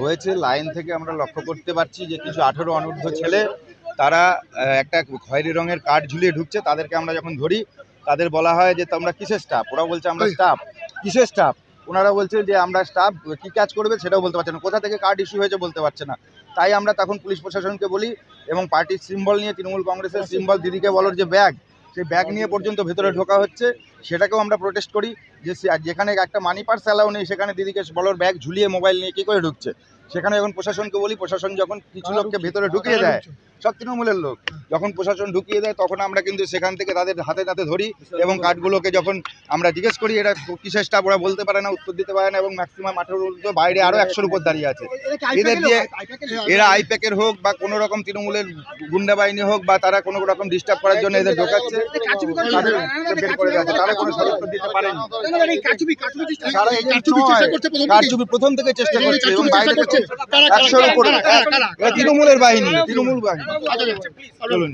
হয়েছে লাইন থেকে আমরা লক্ষ্য করতে পারছি যে কিছু আঠেরো অনূর্ধ্ব ছেলে তারা একটা খয়েরি রঙের কার্ড ঝুলিয়ে ঢুকছে তাদেরকে আমরা যখন ধরি তাদের বলা হয় যে তোমরা কিসের স্টাফ ওরা বলছে আমরা স্টাফ কিসের স্টাফ ওনারা বলছে যে আমরা স্টাফ কি কাজ করবে সেটাও বলতে পারছে না। কোথা থেকে কার্ড ইস্যু হয়েছে বলতে পারছে না। তাই আমরা তখন পুলিশ প্রশাসনকে বলি এবং পার্টির সিম্বল নিয়ে তৃণমূল কংগ্রেসের সিম্বল দিদিকে বলার যে ব্যাগ। সেই ব্যাগ নিয়ে পর্যন্ত ভেতরে ঢোকা হচ্ছে সেটাকেও আমরা প্রোটেস্ট করি। যে যেখানে একটা মানি পার্স অ্যালাউ নেই, সেখানে দিদিকে বলোর ব্যাগ ঝুলিয়ে মোবাইল নিয়ে কী করে ঢুকছে? সেখানে যখন প্রশাসনকে বলি প্রশাসন যখন কিছু লোককে ভেতরে ঢুকিয়ে দেয় সব তৃণমূলের লোক। যখন প্রশাসন ঢুকিয়ে দেয় তখন আমরা কিন্তু সেখান থেকে তাদের হাতে হাতে ধরি এবং কার্ডগুলোকে যখন আমরা জিজ্ঞেস করি এটা কিসের স্টাফ ওরা বলতে পারে না উত্তর দিতে পারে না এবং ম্যাক্সিমাম আঠেরো তো বাইরে আরও একশোর উপর দাঁড়িয়ে আছে। এদের দিয়ে এরা আইপ্যাকের হোক বা কোনো রকম তৃণমূলের গুন্ডা বাহিনী হোক বা তারা কোনো রকম ডিস্টার্ব করার জন্য এদের ঢোকাচ্ছে তারা কোনো সদস্য দিতে পারেনি। তারা প্রথম থেকে। চেষ্টা করছে এবং বাইরে থেকে একশোর উপরে। তৃণমূলের বাহিনী তৃণমূল বাহিনী। চলুন।